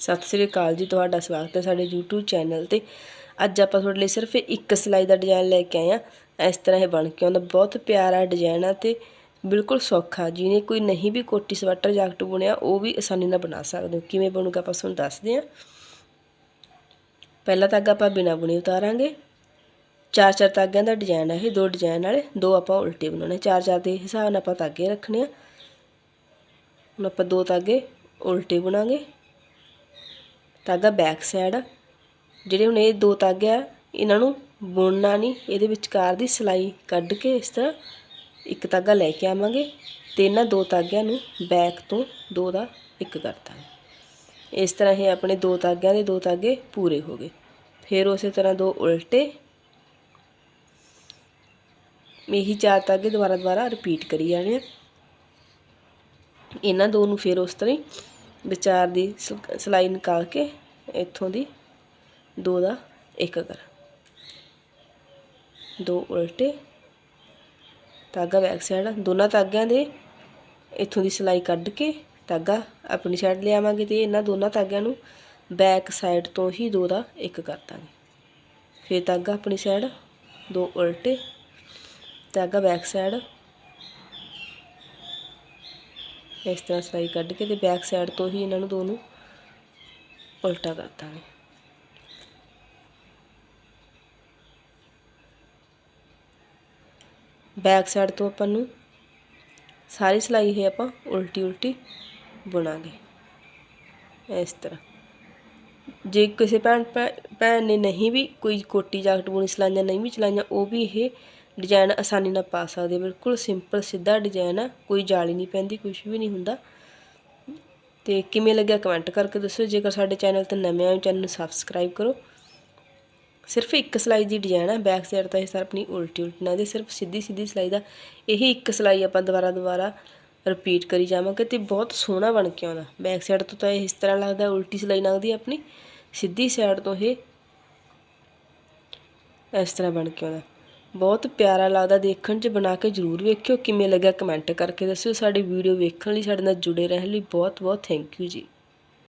ਸਤਿ ਸ੍ਰੀ ਅਕਾਲ ਜੀ, ਤੁਹਾਡਾ ਸਵਾਗਤ ਹੈ ਸਾਡੇ YouTube ਚੈਨਲ ਤੇ। ਅੱਜ ਆਪਾਂ ਤੁਹਾਡੇ ਲਈ ਸਿਰਫ ਇੱਕ ਸਿਲਾਈ ਦਾ ਡਿਜ਼ਾਈਨ ਲੈ ਕੇ ਆਏ ਆ ਇਸ ਤਰ੍ਹਾਂ ਇਹ ਬਣ ਕੇ ਆਉਂਦਾ। ਬਹੁਤ ਪਿਆਰਾ ਡਿਜ਼ਾਈਨ ਆ ਤੇ ਬਿਲਕੁਲ ਸੌਖਾ। ਜਿਹਨੇ ਕੋਈ ਨਹੀਂ ਵੀ ਕੋਟੀ, ਸਵੈਟਰ, ਜੈਕਟ ਬੁਣਿਆ, ਉਹ ਵੀ ਆਸਾਨੀ ਨਾਲ ਬਣਾ ਸਕਦੇ ਹੋ। ਕਿਵੇਂ ਬਣੂਗਾ ਆਪਾਂ ਤੁਹਾਨੂੰ ਦੱਸਦੇ ਆ ਪਹਿਲਾ ਧਾਗਾ ਆਪਾਂ ਬਿਨਾ ਬੁਣੇ ਉਤਾਰਾਂਗੇ। ਚਾਰ ਚਾਰ ਧਾਗਿਆਂ ਦਾ ਡਿਜ਼ਾਈਨ ਹੈ ਇਹ। ਦੋ ਡਿਜ਼ਾਈਨ ਵਾਲੇ, ਦੋ ਆਪਾਂ ਉਲਟੇ ਬਣਾਉਣੇ। ਚਾਰ ਚਾਰ ਦੇ ਹਿਸਾਬ ਨਾਲ ਆਪਾਂ ਧਾਗੇ ਰੱਖਣੇ ਆ। ਹੁਣ ਆਪਾਂ ਦੋ ਧਾਗੇ ਉਲਟੇ ਬਣਾਂਗੇ। ਧਾਗਾ ਬੈਕ ਸਾਈਡ ਜਿਹੜੇ ਹੁਣ ਇਹ ਦੋ ਧਾਗੇ ਆ, ਇਹਨਾਂ ਨੂੰ ਬੁਣਨਾ ਨਹੀਂ, ਇਹਦੇ ਵਿਚਕਾਰ ਦੀ ਸਿਲਾਈ ਕੱਢ ਕੇ ਇਸ ਤਰ੍ਹਾਂ ਇੱਕ ਧਾਗਾ ਲੈ ਕੇ ਆਵਾਂਗੇ ਤੇ ਇਹਨਾਂ ਦੋ ਧਾਗਿਆਂ ਨੂੰ ਬੈਕ ਤੋਂ ਦੋ ਦਾ ਇੱਕ ਕਰਤਾ ਇਸ ਤਰ੍ਹਾਂ ਇਹ ਆਪਣੇ ਦੋ ਧਾਗਿਆਂ ਦੇ ਦੋ ਧਾਗੇ ਪੂਰੇ ਹੋ ਗਏ। ਫਿਰ ਉਸੇ ਤਰ੍ਹਾਂ ਦੋ ਉਲਟੇ। ਇਹੀ ਚਾਰ ਧਾਗੇ ਦੁਬਾਰਾ ਦੁਬਾਰਾ ਰਿਪੀਟ ਕਰੀ ਜਾਣੇ ਆ। ਇਹਨਾਂ ਦੋ ਨੂੰ ਫਿਰ ਉਸ ਤਰ੍ਹਾਂ ਹੀ ਵਿਚਾਰ ਦੀ ਸਲਾਈ ਨਿਕਾਲ ਕੇ ਇੱਥੋਂ ਦੀ ਦੋ ਦਾ ਇੱਕ ਕਰ। ਦੋ ਉਲਟੇ, ਧਾਗਾ ਬੈਕ ਸਾਈਡ ਦੋਨਾਂ ਧਾਗਿਆਂ ਦੇ ਇੱਥੋਂ ਦੀ ਸਲਾਈ ਕੱਢ ਕੇ ਧਾਗਾ ਆਪਣੀ ਸਾਈਡ ਲਿਆਵਾਂਗੇ ਤੇ ਇਹਨਾਂ ਦੋਨਾਂ ਧਾਗਿਆਂ ਨੂੰ ਬੈਕ ਸਾਈਡ ਤੋਂ ਹੀ ਦੋ ਦਾ ਇੱਕ ਕਰ ਦਾਂਗੇ। ਫਿਰ ਧਾਗਾ ਆਪਣੀ ਸਾਈਡ ਦੋ ਉਲਟੇ, ਧਾਗਾ ਬੈਕ ਸਾਈਡ ਇਸ ਤਰ੍ਹਾਂ ਸਲਾਈ ਕੱਢ ਕੇ ਤੇ ਬੈਕ ਸਾਈਡ ਤੋਂ ਹੀ ਇਹਨਾਂ ਨੂੰ ਦੋਨੋਂ ਉਲਟਾ ਕਰ ਦਾਂਗੇ। ਬੈਕ ਸਾਈਡ ਤੋਂ ਆਪਾਂ ਨੂੰ ਸਾਰੀ ਸਲਾਈ ਹੈ ਆਪਾਂ ਉਲਟੀ ਉਲਟੀ ਬੁਣਾਂਗੇ। ਇਸ ਤਰ੍ਹਾਂ। ਜੇ ਕਿਸੇ ਭੈਣ ਭੈਣ ਨੇ ਨਹੀਂ ਵੀ ਕੋਈ ਕੋਟੀ ਜਾਕਟ ਬੁਣੀ, ਸਲਾਈਆਂ ਨਹੀਂ ਵੀ ਚਲਾਈਆਂ, ਉਹ ਵੀ ਇਹ ਡਿਜ਼ਾਈਨ ਆਸਾਨੀ ਨਾਲ ਪਾ ਸਕਦੇ ਬਿਲਕੁਲ ਸਿੰਪਲ ਸਿੱਧਾ ਡਿਜ਼ਾਈਨ ਆ। ਕੋਈ ਜਾਲੀ ਨਹੀਂ ਪੈਂਦੀ ਕੁਝ ਵੀ ਨਹੀਂ ਹੁੰਦਾ। ਤੇ ਕਿਵੇਂ ਲੱਗਿਆ ਕਮੈਂਟ ਕਰਕੇ ਦੱਸੋ ਜੇਕਰ ਸਾਡੇ ਚੈਨਲ ਤੇ ਨਵੇਂ ਆਏ ਚੈਨਲ ਨੂੰ ਸਬਸਕ੍ਰਾਈਬ ਕਰੋ। ਸਿਰਫ ਇੱਕ ਸਲਾਈ ਦੀ ਡਿਜ਼ਾਈਨ ਆ। ਬੈਕ ਸਾਈਡ ਤਾਂ ਇਹ ਸਰ ਆਪਣੀ ਉਲਟੀ ਉਲਟੀ ਨਾਲ ਦੇ। ਸਿਰਫ ਸਿੱਧੀ ਸਿੱਧੀ ਸਲਾਈ ਦਾ। ਇਹੀ ਇੱਕ ਸਲਾਈ ਆਪਾਂ ਦੁਬਾਰਾ ਦੁਬਾਰਾ ਰਿਪੀਟ ਕਰੀ ਜਾਵਾਂਗੇ ਤੇ ਬਹੁਤ ਸੋਹਣਾ ਬਣ ਕੇ ਆਉਂਦਾ। ਬੈਕ ਸਾਈਡ ਤੋਂ ਤਾਂ ਇਹ ਇਸ ਤਰ੍ਹਾਂ ਲੱਗਦਾ, ਉਲਟੀ ਸਲਾਈ ਲੱਗਦੀ ਆਪਣੀ। ਸਿੱਧੀ ਸਾਈਡ ਤੋਂ ਇਹ ਇਸ ਤਰ੍ਹਾਂ ਬਣ ਕੇ ਆਉਂਦਾ। ਬਹੁਤ ਪਿਆਰਾ ਲੱਗਦਾ ਦੇਖਣ 'ਚ, ਬਣਾ ਕੇ ਜ਼ਰੂਰ ਵੇਖਿਓ। ਕਿਵੇਂ ਲੱਗਾ ਕਮੈਂਟ ਕਰਕੇ ਦੱਸਿਓ। ਸਾਡੀ ਵੀਡੀਓ ਵੇਖਣ ਲਈ, ਸਾਡੇ ਨਾਲ ਜੁੜੇ ਰਹਿਣ ਲਈ ਬਹੁਤ ਬਹੁਤ ਥੈਂਕ ਯੂ ਜੀ।